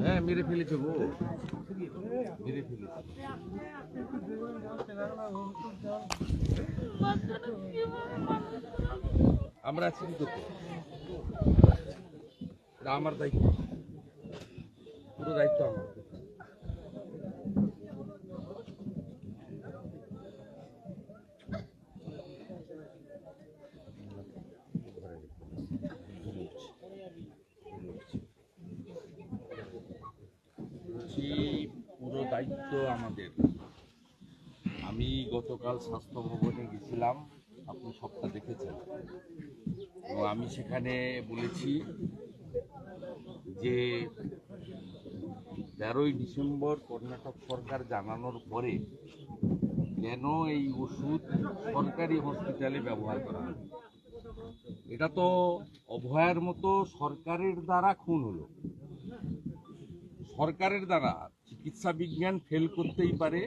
হ্যাঁ মেরে ফেলেছে গো। মেরে ফেলেছে। আমরা আছি কি আমার দায়িত্ব। পুরো দায়িত্ব আমার বলছি পুরো দায়িত্ব আমাদের। আমি গতকাল স্বাস্থ্য ভবনে গেছিলাম, আপনি সবটা দেখেছেন। এবং আমি সেখানে বলেছি যে তেরোই ডিসেম্বর কর্ণাটক সরকার জানানোর পরে কেন এই ওষুধ সরকারি হসপিটালে ব্যবহার করা হয় এটা তো অভয়ার মতো সরকারের দ্বারা খুন হলো। সরকারের দ্বারা চিকিৎসা বিজ্ঞান ফেল করতেই পারে।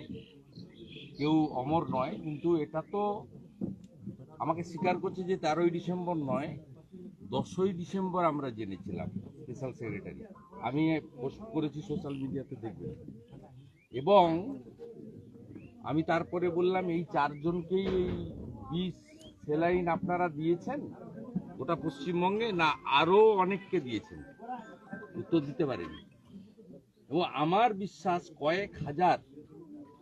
কেউ অমর নয়, কিন্তু এটা তো আমাকে স্বীকার করছে যে তেরোই ডিসেম্বর নয়, দশই ডিসেম্বর আমরা জেনেছিলাম স্পেশাল সেক্রেটারি আমি পোস্ট করেছি সোশ্যাল মিডিয়াতে দেখবেন। এবং আমি তারপরে বললাম, এই চারজনকেই এই বিষ, সেলাইন আপনারা দিয়েছেন? গোটা পশ্চিমবঙ্গে? না, আরও অনেককে দিয়েছেন। উত্তর দিতে পারেনি। এবং আমার বিশ্বাস কয়েক হাজার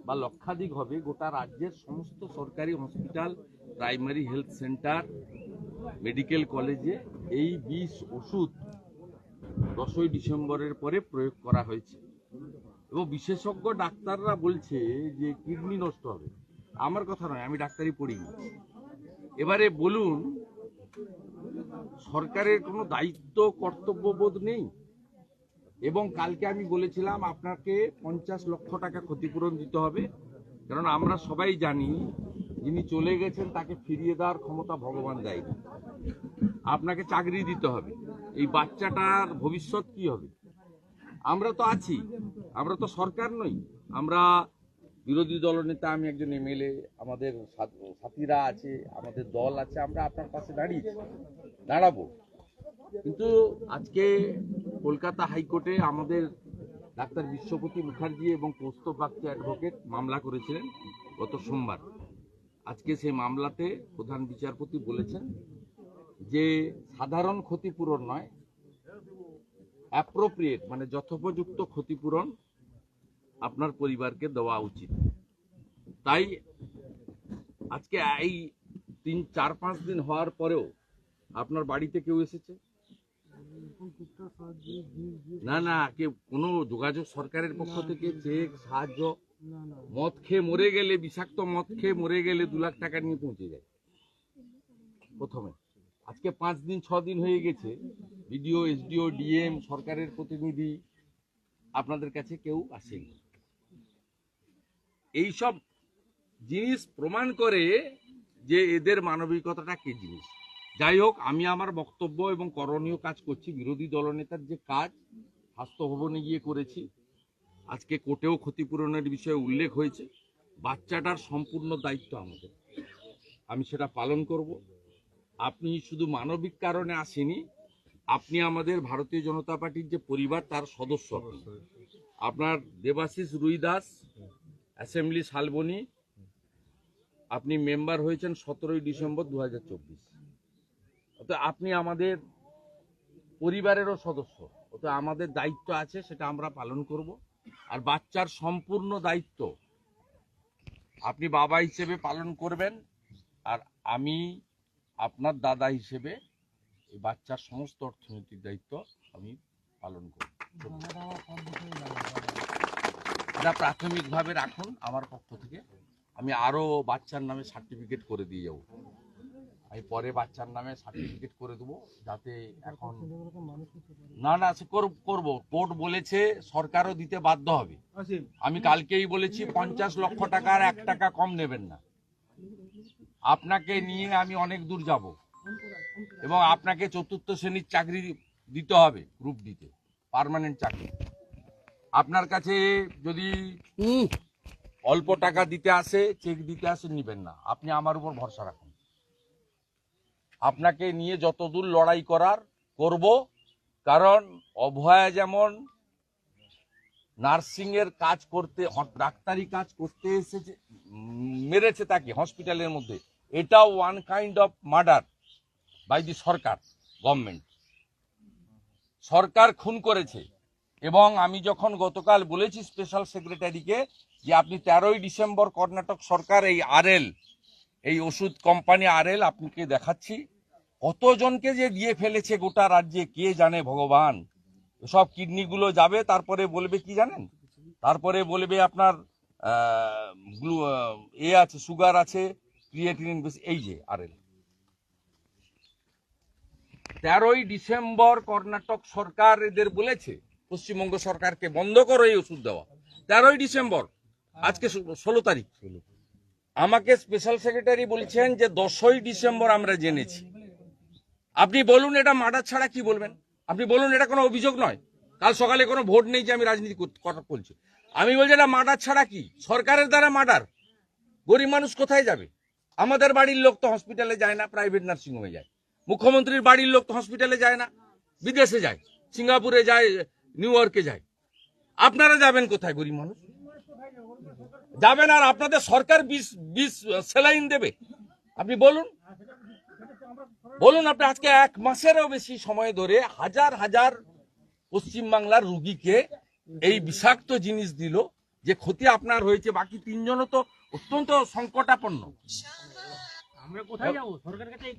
বা লক্ষাধিক হবে গোটা রাজ্যের সমস্ত সরকারি hospital, primary health centre, medical কলেজে এই বিষ ওষুধ দশই ডিসেম্বরের পরে প্রয়োগ করা হয়েছে। এবং বিশেষজ্ঞ ডাক্তাররা বলছে যে কিডনি নষ্ট হবে। আমার কথা নয়, আমি ডাক্তারি পড়িনি। এবারে বলুন, সরকারের কোনো দায়িত্ব, কর্তব্যবোধ নেই? এবং কালকে আমি বলেছিলাম আপনাকে পঞ্চাশ লক্ষ টাকা ক্ষতিপূরণ দিতে হবে। কারণ আমরা সবাই জানি, যিনি চলে গেছেন তাকে ফিরিয়ে দেওয়ার ক্ষমতা ভগবান দেয়নি। আপনাকে চাকরি দিতে হবে। এই বাচ্চাটার ভবিষ্যৎ কি হবে? আমরা তো আছি। আমরা তো সরকার নই। আমরা বিরোধী দলনেতা, আমি একজন এমএলএ, আমাদের সাথীরা আছে, আমাদের দল আছে, আমরা আপনার পাশে দাঁড়িয়েছি। দাঁড়াবো। কিন্তু আজকে কলকাতা হাইকোর্টে আমাদের ডাক্তার বিশ্বপতি মুখার্জি এবং কৌস্তব বাগচি অ্যাডভোকেট মামলা করেছিলেন গত সোমবার। আজকে সেই মামলাতে প্রধান বিচারপতি বলেছেন যে সাধারণ ক্ষতিপূরণ নয় অ্যাপ্রোপ্রিয়েট মানে যথোপযুক্ত ক্ষতিপূরণ আপনার পরিবারকে দেওয়া উচিত। তাই আজকে এই তিন, চার, পাঁচ দিন হওয়ার পরেও আপনার বাড়িতে কেউ এসেছে? না না কেউ কোনো যোগাযোগ সরকারের পক্ষ থেকে চেক সাহায্য মদ খেয়ে মরে গেলে বিষাক্ত মদ খেয়ে মরে গেলে দু লাখ টাকা নিয়ে পৌঁছে যায়। প্রথমে। আজকে পাঁচ দিন ছ দিন হয়ে গেছে। বিডিও এসডিও ডিএম সরকারের প্রতিনিধি আপনাদের কাছে কেউ আসেনি। এইসব জিনিস প্রমাণ করে যে এদের মানবিকতাটা কি জিনিস? যাই হোক, আমি আমার বক্তব্য এবং করণীয় কাজ করছি। বিরোধী দলনেতার যে কাজ, স্বাস্থ্য ভবনে গিয়ে করেছি। আজকে কোর্টেও ক্ষতিপূরণের বিষয়ে উল্লেখ হয়েছে। বাচ্চাটার সম্পূর্ণ দায়িত্ব আমাদের। আমি সেটা পালন করব। আপনি শুধু মানবিক কারণে আসেনি, আপনি আমাদের ভারতীয় জনতা পার্টির যে পরিবার, তার সদস্য আপনি। আপনার দেবাশিস রুই দাস অ্যাসেম্বলি শালবনী, আপনি মেম্বার হয়েছেন সতেরোই ডিসেম্বর দু হাজার চব্বিশ। অত আপনি আমাদের পরিবারেরও সদস্য অত আমাদের দায়িত্ব আছে, সেটা আমরা পালন করব। আর বাচ্চার সম্পূর্ণ দায়িত্ব আপনি বাবা হিসেবে পালন করবেন, আর আমি আপনার দাদা হিসেবে এই বাচ্চার সমস্ত অর্থনৈতিক দায়িত্ব আমি পালন করব। এটা প্রাথমিকভাবে রাখুন, আমার পক্ষ থেকে আমি আরও বাচ্চার নামে সার্টিফিকেট করে দিয়ে যাব। আমি পরে বাচ্চার নামে সার্টিফিকেট করে দেবো যাতে এখন না না সে করব- করব। কোর্ট বলেছে সরকারও দিতে বাধ্য হবে। আমি কালকেই বলেছি পঞ্চাশ লক্ষ টাকার এক টাকা কম নেবেন না। আপনাকে নিয়ে আমি অনেক দূর যাব। এবং আপনাকে চতুর্থ শ্রেণির চাকরি দিতে হবে গ্রুপ দিতে পার্মানেন্ট চাকরি। আপনার কাছে যদি অল্প টাকা দিতে আসে চেক দিতে আসে নিবেন না। আপনি আমার উপর ভরসা রাখুন। আপনাকে নিয়ে যতদূর লড়াই করার করব, কারণ অভয়া যেমন নার্সিং এর কাজ করতে ডাক্তারি কাজ করতে এসেছে, মেরেছে তাকে হসপিটালের মধ্যে। এটাও one kind of murder by the Sarkar government সরকার খুন করেছে। এবং আমি যখন গতকাল বলেছি স্পেশাল সেক্রেটারিকে যে আপনি তেরোই ডিসেম্বর কর্ণাটক সরকার, এই আরএল এই ওষুধ কোম্পানি আরএল আপনাকে দেখাচ্ছি। কতজনকে যে দিয়ে ফেলেছে গোটা রাজ্যে, কে জানে ভগবান? সব কিডনিগুলো যাবে, তারপরে বলবে কি জানেন? তারপরে বলবে আপনার এ আছে, সুগার আছে, ক্রিয়েটিনিন বেশি, এই যে আরএল। তেরোই ডিসেম্বর কর্ণাটক সরকার এদের বলেছে, পশ্চিমবঙ্গ সরকারকে বন্ধ করো এই ওষুধ দেওয়া। তেরোই ডিসেম্বর, আজকে ষোলো তারিখ। আমাকে স্পেশাল সেক্রেটারি বলছেন যে দশই ডিসেম্বর আমরা জেনেছি। আপনি বলুন এটা মার্ডার ছাড়া কি বলবেন? আপনি বলুন এটা কোনো অভিযোগ নয়। কাল সকালে কোনো ভোট নেই যে আমি রাজনীতি কর- কথা বলছি। আমি বলছি এটা মার্ডার ছাড়া কি? সরকারের দ্বারা মার্ডার। গরিব মানুষ কোথায় যাবে? আমাদের বাড়ির লোক তো হসপিটালে যায় না প্রাইভেট নার্সিংহোমে যায়। মুখ্যমন্ত্রীর বাড়ির লোক তো হসপিটালে যায় না, বিদেশে যায়, সিঙ্গাপুরে যায়, নিউ ইয়র্কে যায়। আপনারা যাবেন কোথায় গরিব মানুষ? যাবেন আর আপনাদের সরকার বিষ বিষ সেলাইন দেবে। আপনি বলুন। বলুন আপনি আজকে এক মাসেরও বেশি সময় ধরে হাজার হাজার পশ্চিমবাংলার রুগীকে এই বিষাক্ত জিনিস দিল যে ক্ষতি আপনার হয়েছে। বাকি তিনজনও তো অত্যন্ত সংকটাপন্ন। আমরা কোথায় যাব? সরকারের কাছে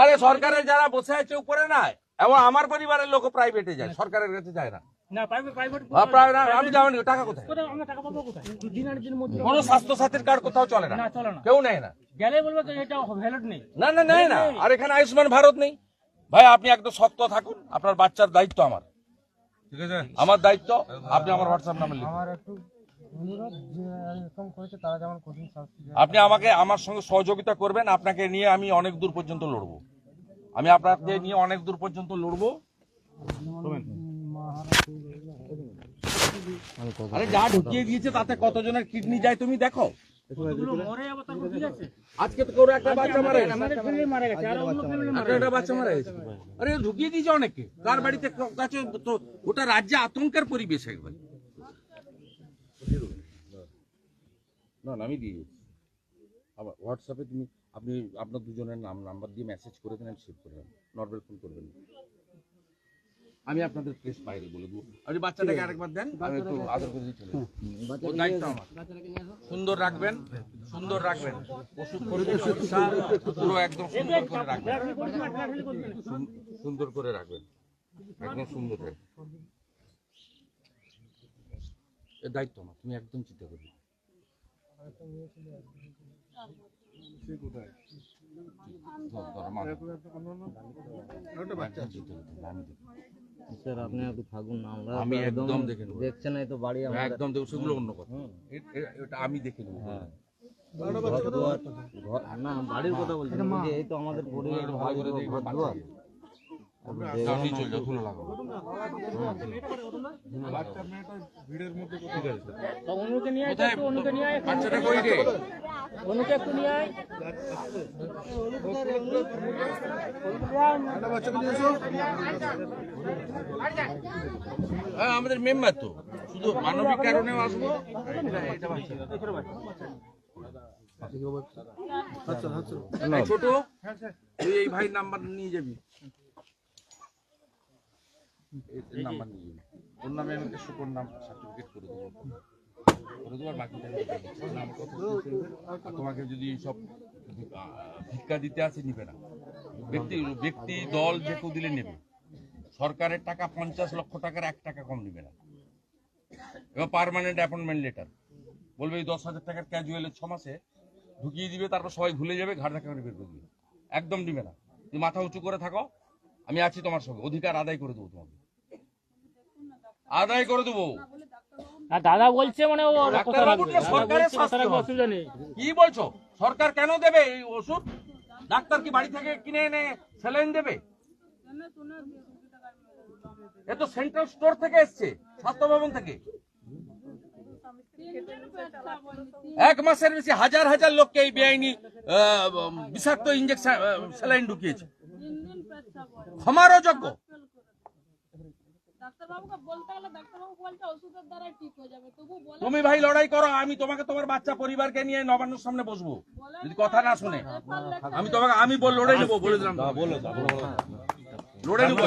আরে সরকারের যারা বসে আছে উপরে না এবং আমার পরিবারের লোক প্রাইভেটে যায়। সরকারের কাছে যায় না। আমি যাবেন টাকা কোথায়? কোথায় আমরা টাকা পাবো কোথায়? দিন আর দিন মধ্যে কোনো স্বাস্থ্য সাথীর কার্ড কোথাও চলে না। না চলে না। কেউ নেয় না। গেলে বলব এটা ভ্যালিড নেই। না না নেয় না। আর এখানে আয়ুষ্মান ভারত নেই। ভাই আপনি একদম শক্ত থাকুন। আপনার বাচ্চার দায়িত্ব আমার। ঠিক আছে? আমার দায়িত্ব আপনি আমার হোয়াটসঅ্যাপ নাম্বার লিখুন। আমার একটু। আপনি আমাকে আমার সঙ্গে সহযোগিতা করবেন। আপনাকে নিয়ে আমি অনেক দূর পর্যন্ত লড়বো। আমি আপনাকে নিয়ে অনেক দূর পর্যন্ত লড়বো। আরে যা ঢুকিয়ে দিয়েছে তাতে কতজনের কিডনি যায় তুমি দেখো। ওগুলো মরে যাব তারপর ঠিক আছে আজকে তো কোনো একটা বাচ্চা মারা গেছে। আমাদের ফ্যামিলি মারা গেছে আর অন্য ফ্যামিলি মারা একটা একটা বাচ্চা মারা গেছে। আরে ঢুকিয়ে দিয়েছে অনেকে কার বাড়িতে তো ওটা রাজ্যে আতঙ্কের পরিবেশ একবার। না আমি আবার হোয়াটসঅ্যাপে তুমি আপনি আপনার দুজনের নাম নাম্বার দিয়ে মেসেজ করে দেন সেভ করে দেন নর্মাল ফোন করবেন। আমি আপনাদের প্রেস বাইরে বলে দেবো আপনি বাচ্চাটাকে আরেকবার দেন। আমি একটু আদর করে চলে যাব। ওর দায়িত্ব আমার। সুন্দর রাখবেন সুন্দর রাখবেন। ওষুধ পুরো একদম সুন্দর করে রাখবেন। সুন্দর করে রাখবেন। একদম সুন্দর রাখবেন দায়িত্ব আমার। তুমি একদম চিন্তা করবে না। ধর, স্যার আপনি একটু থাকুন না আমরা আমি একদম দেখে নেব। দেখছেন এই তো বাড়ি আমাদের। একদম দেখো সেগুলো অন্য কথা। এটা আমি দেখে নেব। ঘর না বাড়ির কথা বলছি। এই তো আমাদের পরিবার একটু ভালো করে আমাদের মেম্বার তো। শুধু মানবিক কারণে আসব। ছোট তুই এই ভাই নাম্বার নিয়ে যাবি। এই নাম্বার নিয়ে ওর নামে আমি একটা সুপর নাম সার্টিফিকেট করে দেবো। করে দেবো আর বাকিটা আমি দিয়ে দিচ্ছি। নাম কথা শুনতে হবে। আর তোমাকে যদি সব ভিক্ষা দিতে আসে নিবে না। ব্যক্তি ব্যক্তি দল যে কেউ দিলে নেবে। সরকারের টাকা পঞ্চাশ লক্ষ টাকার এক টাকা কম নেবে না। এবার পারমানেন্ট অ্যাপয়েন্টমেন্ট লেটার বলবে এই দশ হাজার টাকার ক্যাজুয়ালের ছ মাসে ঢুকিয়ে দিবে তারপর সবাই ভুলে যাবে ঘাট ধাক্কা করে বের করে দিবে। একদম দিবে না। তুমি মাথা উঁচু করে থাকো আমি আছি তোমার সঙ্গে। অধিকার আদায় করে দেবো তোমাকে। আদায় করে দেবো। দাদা বলছে মানে সরকারের। অসুবিধা নেই। কি বলছো? সরকার কেন দেবে এই ওষুধ? ডাক্তার কি বাড়ি থেকে কিনে এনে স্যালাইন দেবে? এ তো সেন্ট্রাল স্টোর থেকে এসছে স্বাস্থ্য ভবন থেকে। এক মাসের বেশি হাজার হাজার লোককে এই বেআইনি বিষাক্ত ইঞ্জেকশন স্যালাইন ঢুকিয়েছে। ক্ষমারও যোগ্য ডাক্তারবাবুকে বলতে গেলে ডাক্তারবাবু বলছে ওষুধের দ্বারাই ঠিক যাবে। তবু বলে তুমি ভাই লড়াই করো আমি তোমাকে তোমার বাচ্চা পরিবারকে নিয়ে নবান্নর সামনে বসবো। যদি কথা না শুনে। আমি তোমাকে আমি বল লড়ে নেব বলে দিলাম। লড়ে নেব।